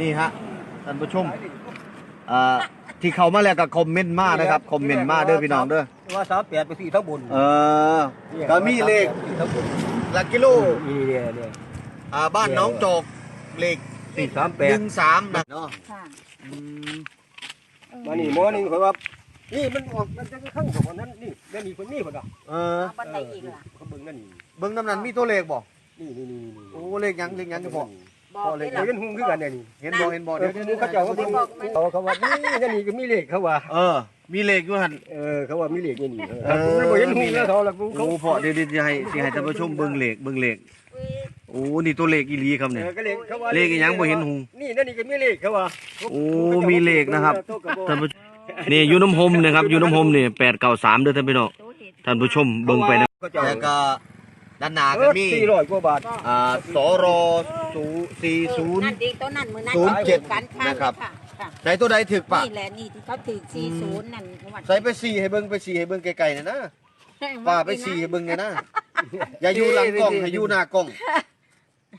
นี่ฮะท่านผู้ชมอ่าที่เขามาแล้วก็คอมเมนต์มานะครับคอมเมนต์มาเด้อพี่น้องเด้อว่าสามแปดไปสี่ทั้งบนเออก็มีเลขสี่ทั้งบนหลักกิโลนี่เนี่ยเนี่ยอ่าบ้านหน้องจอกเลขสี่สามแปหดนึ่งสามนะเนาะค่ะอืมมานี่หมอนี่เขาว่านี่มันออกมันจะข้างของนั้นนี่แม่นี่คนนี้คนอะเออเอาบันไดอีกล่ะเขาเบิ่งนั่นนี่เบิ่งน้ำนั้นมีตัวเลขบ่นี่นี่นี่นี่โอ้เลขหยังเลขหยังจะบอก บอกเลยเดี๋ยวยันหุ่งขึ้นกันเนี่ยนี่เห็นบ่เห็นบ่เดี๋เดี๋ยยววเขาเจ้าเขาเบิ่งเขาเขาว่านี่นั่นนี่ก็มีเลขเขาว่า เออ มีเลขอยู่หั่น เออเขาว่ามีเลขนี่นี่เออผมไม่บอกยันหุ่งแล้วเขาละกูเขาโอ้พอเดี๋ยวเดี๋ยวจะให้สิให้ท่านผู้ชมเบิ่งเลขเบิ่งเลขโอ้นี่ตัวเลขอีหลีครับเนี่ย เออก็เลขเขาว่าเลขอีหยังบ่เห็นหุ่งนี่นั่นนี่ก็มีเลขเขาว่าโอ้มีเลขนะครับ ท่านผู้ชมนี่อยู่น้ำหมนะครับอยู่น้ำหมนี่แปดเก้าสามเด้อท่านพี่น้องท่านผู้ชมเบิ่งไปนะเขาเจ้าแล้วก็ ด้านหน้าเอก็อมีสี่ร้อยกว่าบาทอ่าสรศูสี่ศูนย์ นั่นดีตัวนั่นมือนั่นศูนย์เจ็ดการค้านะครับค่ะค่ะใส่ตัวใดถึกปะนี่แหละนี่ที่เขาถือสี่ศูนย์นั่นวัดใส่ไปสี่ให้เบิ่งไปสี่ให้เบิ่งไกลๆนะนะป้าไปสี่ให้เบิ่งเนี่ยนะอย่าอยู่หลังกล้องให้อยู่หน้ากล้อง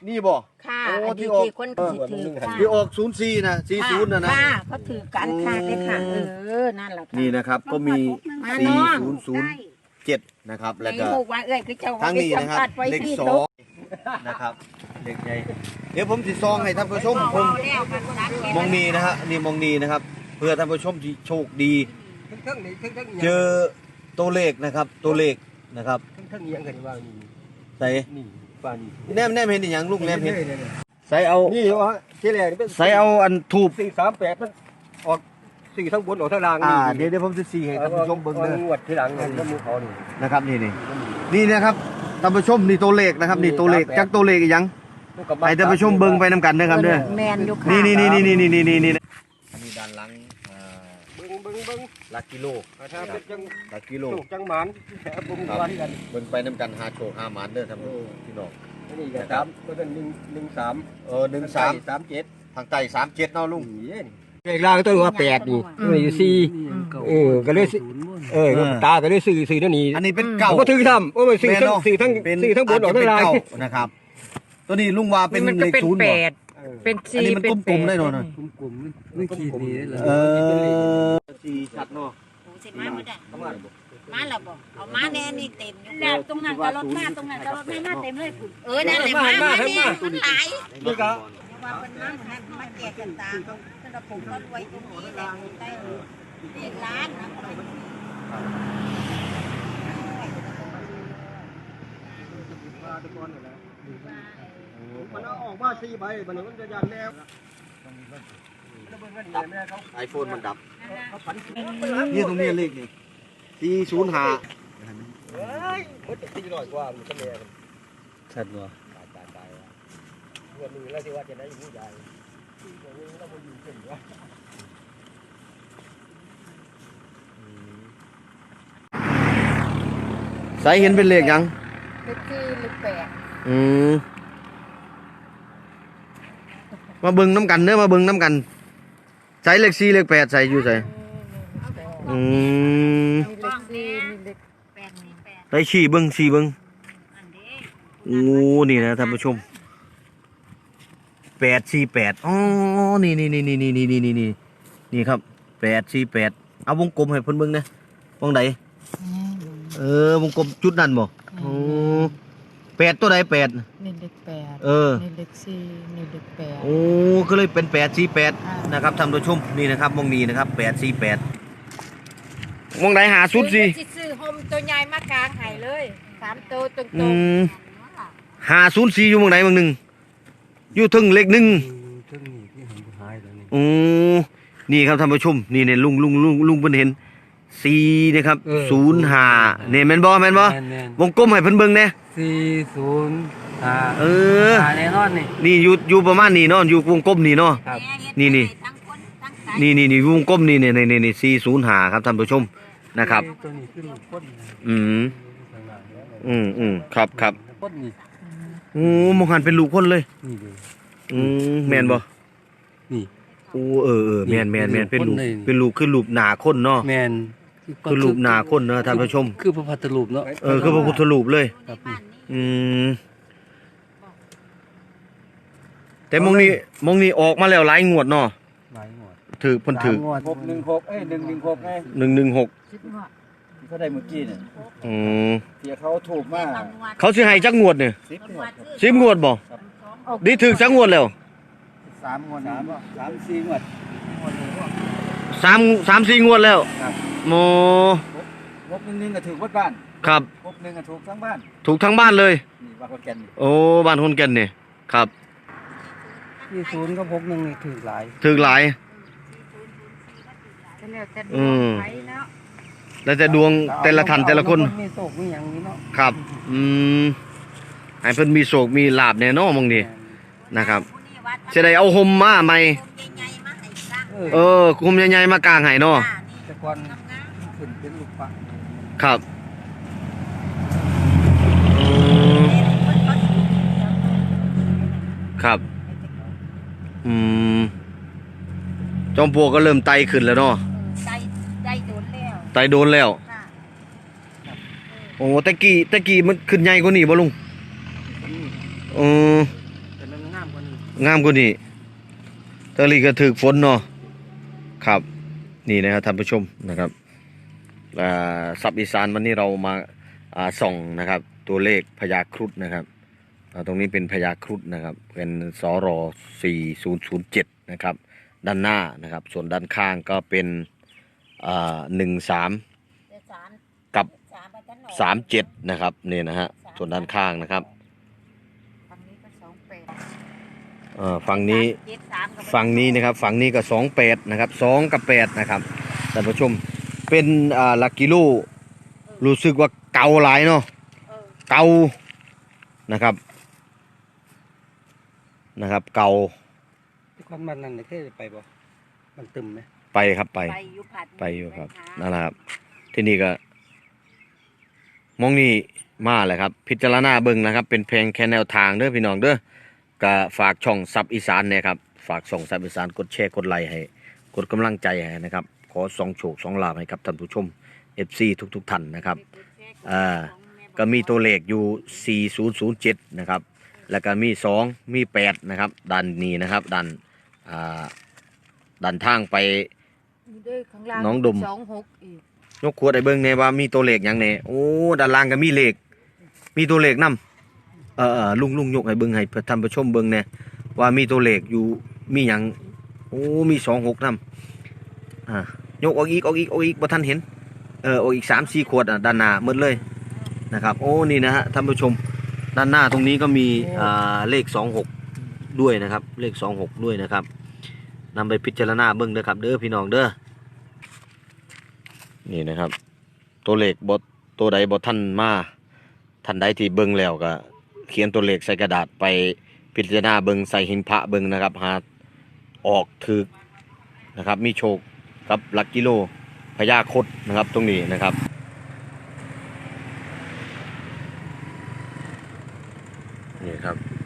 นี่บ่ค่ะโอ้อันที่ที่ออกที่คนถือถือค่ะที่ออกศูนย์สี่นะสี่ศูนย์นะนะค่ะเขาถือการค้าเลยค่ะอืเอมอนั่นแหละค่ะนี่นะครับก็มีมาสี่เนาะศูนย์ศูนย์ เจ็ดนะครับแล้วก็ในหูกว่าเอ้ยคือเจ้าทั้งนี้นะครับสัมผัสไว้เลขที่สอโต๊ะงนะครับเลขใหญ่เดี๋ยวผมสิซองให้ท่านผู้ชมเอาเพิ่งแล้วค่ะคุณนัทแกมองนีนะฮะนี่มองนีนะครับ เพื่อท่านผู้ชมที่โชคดีทั้งๆนี่ทั้งๆนี่เจอตัวเลขนะครับ ตัวเลขนะครับทั้งๆนี่ยังกันว่านี่ใส่นี่ป่านนี่แนมแนมเห็นอหย่างลูกแนมเห็นใส่เอานี่ว่าที่แรกนี่เป็นใส่เอาอันถูบสี่สามแปดมันออก สี่ทั้งบนออกทั้งล่างอ่านี่เดี๋ยวเดี๋ยวผมจะสีให้ท่านผู้ชมเบิ่งเลเลยงวดที่หลังเนี่ยก็มือเขานี่นะครับนี่นี่นี่นะครับท่านผู้ชมนี่ตัวเลขนะครับ นี่ตัวเลขจักตัวเลขอีกอยังให้ท่านผู้ชมเบิ่งไปนํกันนะครับเด้อแมนอยู่ค่ะนี่นี่นี่นี่นี่นี่นี่นี่อันนี้ด้านหลังอ่าเบิ้งเบิ้งเบิ้งหลักกิโลถ้าเป็นจังหลักกิโลโชคจังหมันแอบบุญว่าที่กันเบิ่งไปนํกันหาโชคหาหมานเด้อท่านพี่น้องอันนี่ก็สามตัวนั้นหนึ่งหนึ่งสามเออหนึ่งสามสามเจ็ดทางใต้สามเจ็ดเนาะลุง เลขล่างตัวว่าแปดนี่ตัวนี้สี่เออก็เลยสิเออตาก็เลยสื่อสื่อนั่นนี่อันนี้เป็นเก่าก็ถือทำโอ้ยสื่อทั้งสื่อทั้งเป็นสื่อทั้งบนออกทั้งล่างจจะเป็นเก่นะครับ ตัวนี้ลุงว่าเป็นมันเลก็ขเป็นศูนย์แปบ่ดเป็นอันสี่นี้มันเป็นกลมๆได้เนาะกลุ่มไม่ขีดนี่เลยเออสี่ชัดเนาะโอ้สิมาบ่ได้มาแล้วบ่เอามาแน่นี่เต็มอยู่แล้วตรงนั้นก็รถมาตรงนั้นก็รถมามาเต็มเลยคุณเออนั่นแหละมามานี่มันหลายนี่ก็ว่าเป็นมันนั่นมาแจกกันตาเขาถ้าเราปลูกต้นไว้ตรงนี้แหละได้เรียนล้านนะมันออกมาสี่ใบมันมันจะยันแล้วไอโฟนมันดับนี่ตรงนี้เลขนี่สี่ศูนย์ห้าเฮ้ยมันจะสี่ร้อยกว่ามันก็แม่ชัดบ่ตายตายตายเงินนี้แล้วที่ว่าจะได้อยู่ใหญ่ เงินนี้เรามาอยู่เก่งวะใส่เห็นเป็นเลขยังเลขที่เลขแปดอืมมาเบิ่งน้ำกันเด้อมาเบิ่งน้ำกันใส่เลขสี่เลขแปดใส่อยู่ใส่อืมมีเลขสี่มีเลขแปดสี่แปดไปฉี่เบิ่งฉี่เบิ่งอันนี้โอ้นี่นะท่านผู้ชม แปดสี่แปดอ๋อนี่นี่นี่นี่นี่นี่นี่นี่นี่นี่ครับแปดสี่แปดเอาวงกลมให้เพิ่นเบิ่งนะวงไหนเออวงกลมจุดนั้นบ่โอ้แปดตัวใดแปดนี่เลขแปดเออนี่เลขสี่นี่เลขแปดโอ้ก็เลยเป็นแปดสี่แปดอ่านนะครับท่านผู้ชมนี่นะครับวงนี้นะครับแปดสี่แปดวงไหนหาสุดสิสิซื้อโฮมตัวใหญ่มากลางใหายเลยสามตัวตรงอืๆมหาศูนย์สี่อยู่วงไหนวงหนึ่ง อยู่ถึงเลขหนึ่งซึ่งนี่ที่เห็นหายแล้วนี่โอ้นี่ครับท่านผู้ชม นี่เนี่ยลุงลุงลุงลุงเพิ่นเห็นสีนะครับศูนย์ห้าเนี่ยแม่นบ่แม่นบ่แม่นวงกลมให้เพิ่นเบิ่งแหน่ สี่ศูนย์ห้าเออห้าแน่นอนนี่นี่อยู่อยู่ประมาณนี้เนาะอยู่วงกลมนี่เนาะ ครับนี่นี่ตั้งคนตั้งใจนี่นี่นี่วงกลมนี่เนี่ยนี่นี่สี่ศูนย์ห้าครับท่านผู้ชมนะครับ ตัวนี้ขึ้นคนอืมอืมอืมครับครับคนนี่ โอ้มองหันเป็นลูกคนเลย นี่เลย อืมแม่นบ่นี่ โอ้เออเออแม่นแม่นแม่นเป็นลูกคนเลยเป็นลูกคือลูกหนาคนเนาะแมนคือรูปหนาคนเนาะท่านผู้ชม คือพระพัทธรูปเนาะเออคือพระพุทธรูปเลยครับอืมแต่มงนี้มงนี้ออกมาแล้วหลายงวดเนาะหลายงวดถือเพิ่นถือหกหนึ่งหกเอ้ยหนึ่งหนึ่งหกไงหนึ่งหนึ่งหก เขาได้เมื่อกี้เนี่ยอืมเที่ยเขาถูกมากเขาสิให้จักงวดเนี่ยสิบงวดสิบงวดบ่ดีถือจักงวดแล้วสามงวดสามสามสี่งวดสามสามสี่งวดแล้วครับโมหกหนึ่งหนึ่งก็ถูกวัดบ้านครับหกหนึ่งก็ถูกทั้งบ้าน ถูกทั้งบ้านเลยนี่ว่าคนแก่นนี่โอ้บ้านคนแก่นนี่ครับที่ศูนย์ก็พกหนึ่งนี่ถือหลายถือหลายแล้วแต่อืมไป แล้วแล้วแต่ดวงแต่ละท่านแต่ละคน มีโศกมีอย่างนี้เนาะครับ อืมให้เพิ่นมีโศกมีลาบแน่เนอนมองนี่นะครับจะได้เอาห่มมาใหม่ใหญ่ๆมาให้สร้างเออเออคุมใหญ่ๆมากลางให้เนาะแต่ก่อนขึ้นเป็นลูกปลาครับอืมครับ อืมจอมปลวกก็เริ่มไตขึ้นแล้วเนาะ ใจใจโดนแล้ว ไตโดนแล้วค่ะโอ้ตะกี้ตะกี้มันขึ้นใหญ่กว่านี้บ่ลุงเออแต่มันงามกว่านี้งามกว่านี้ตะลีก็ถึกฝนเนาะครับ นี่นะครับท่านผู้ชมนะครับอ่าซับอีสานวันนี้เรามาอ่าส่องนะครับ ตัวเลขพญาครุฑนะครับอ่าตรงนี้เป็นพญาครุฑนะครับ เป็นสร4007 นะครับ ด้านหน้านะครับ ส่วนด้านข้างก็เป็น อ่า13เดี๋ยวสามกับ สามไปกันหน่อยสามเจ็ดนะครับนี่นะฮะส่วนด้านข้างนะครับฝั่งนี้ก็สองแปดเอ่อฝั่งนี้เจ็ดสามกับฝั่งนี้นะครับฝั่งนี้ก็สองแปดนะครับสองกับแปดนะครับท่านผู้ชมเป็นอ่าหลักกิโลรู้สึกว่าเก่าหลายเนาะเออเก่านะครับนะครับ เก่าที่ก่อนมันนั่นเนี่ยเคยไปบ่มันตึมไหม ไปครับไป ไปอยู่ผัดไปอยู่ครับไปหานั่นแหละครับ ที่นี่ก็มองนี่มาเลยครับ พิจารณาเบิ่งนะครับ เป็นเพลงแค่แนวทางเด้อพี่น้องเด้อก็ฝากช่องซับอีสานเนี่ยครับฝากส่องซับอีสานกดแชร์กดไลค์ให้ กดกำลังใจให้นะครับ ขอสองโชคสองลาภให้กับท่านผู้ชม FC ทุกๆท่านนะครับอ่าก็มีตัวเลขอยู่ 4007 นะครับ แล้วก็มี 2 มี 8 นะครับด้านนี้นะครับด้านอ่าด้านทางไป มีด้วยข้างล่างน้องดม สองหกอีกยกขวดไอ้เบิ่งแน่ว่ามีตัวเลขหยังแน่โอ้ด้านล่างก็มีเลข มีตัวเลขนํเออเออลุงลุงยกให้เบิ่งให้ท่านผู้ชมเบิ่งแน่ว่ามีตัวเลขอยู่มีหยังโอ้มี26นํอ่ายกออกอีกออกอีกออกอีกบ่ทันเห็นเออออกอีก3 4ขวดอะด้านหน้าหมดเลยนะครับ โอ้นี่นะฮะท่านผู้ชม ด้านหน้าตรงนี้ก็มีอ่าเลข26ด้วยนะครับ เลข26ด้วยนะครับ นำไปพิจารณาเบิ่งเด้อครับ เด้อพี่น้องเด้อนี่นะครับ ตัวเลขบทตัวใดบทท่านมาท่านใดที่เบิ่งแล้วก็ เขียนตัวเลขใส่กระดาษไปพิจารณาเบิ่งใส่หินพระเบิ่งนะครับหาออกถึกนะครับ มีโชคกับหลักกิโลพญาคดนะครับ ตรงนี้นะครับนี่ครับ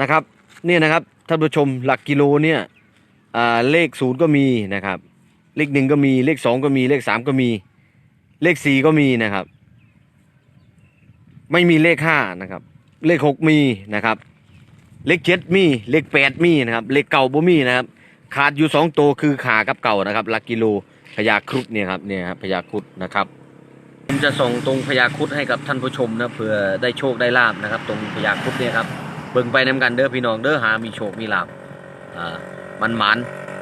นะครับเนี่ยนะครับท่านผู้ชมหลักกิโลเนี่ยเลขศูนย์ก็มีนะครับ เลขหนึ่งก็มีเลขสองก็มีเลขสามก็มีเลขสี่ก็มีนะครับ ไม่มีเลขห้านะครับ เลขหกมีนะครับ เลขเจ็ดมีเลขแปดมีนะครับ เลขเก่าบ่มีนะครับ ขาดอยู่สองตัวคือขากับเก่านะครับหลักกิโลพญาครุฑเนี่ยครับเนี่ยครับพญาครุฑนะครับผมจะส่งตรงพญาครุฑให้กับท่านผู้ชมนะเผื่อได้โชคได้ลาบนะครับ ตรงพญาครุฑเนี่ยครับ เบิ่งไปนำกันเด้อพี่น้องเด้อหามีโชคมีลาบอ่ามันหมาน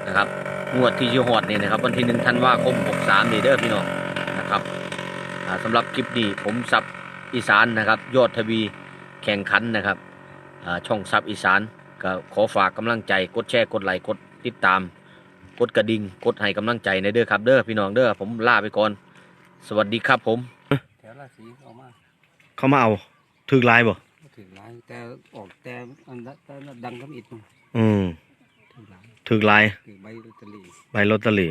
นะครับงวดที่ชิฮอดนี่นะครับวันที่หนึ่งธันวาคม63นี่เด้อพี่น้องนะครับอ่าสำหรับคลิปนี้ผมสับอีสานนะครับยอดทวีแข่งขันนะครับอ่าช่องสับอีสานก็ขอฝากกำลังใจกดแชร์กดไลค์กดติดตาม กดกระดิ่งกดให้กำลังใจในเด้อครับเด้อพี่น้องเด้อผมลาไปก่อน สวัสดีครับผมแถวราศีเอามาเขามาเอาถึกลายบ่ ถือหลายแต่ออกแต่อันนั้นแต่ดังก็อิดมั้งอืมถือหลายถึกลายถือใบลอตเตอรี่ใบลอตเตอรี่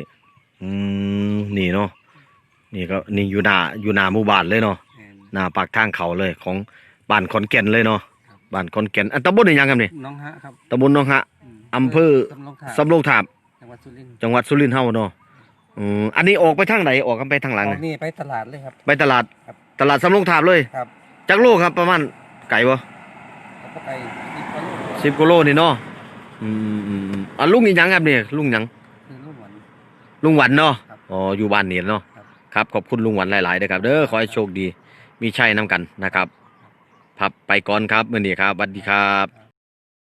อืมนี่เนาะนี่ก็นี่อยู่หน้าอยู่หน้าหมู่บ้านเลยเนาะแอนหน้าปากทางเขาเลยของบ้านขอนแก่นเลยเนาะครับบ้านขอนแก่นอันตำบลนี่ยังครับนี่น้องฮะครับตำบลหนองฮะ มอำเภอ สำโรงทาบสำโรงทาบจังหวัดสุรินทร์จังหวัดสุรินทร์เฮาเนาะอืมอันนี้ออกไปทางไหนออกกันไปทางหลังออน่ะกนี่ไปตลาดเลยครับ ไปตลาดครับ ตลาดสำโรงทาบเลย ครับจักโลครับประมาณ ไก่บ่แล้วก็ไปที่พะโล้สิบกิโลนี่เนาะอืมอืมอืมอะลุงอีหยังครับเนี่ยลุงหยังคือลูกหวานลุงหวันเนาะครับอ๋ออยู่บ้านนี่เนาะครับครับขอบคุณลุงหวันหลายๆนะครับเด้อขอให้โชคดีมีชัยนํกันนะครับพับไปก่อนครับมื้อนี้ครับสวัสดีครับ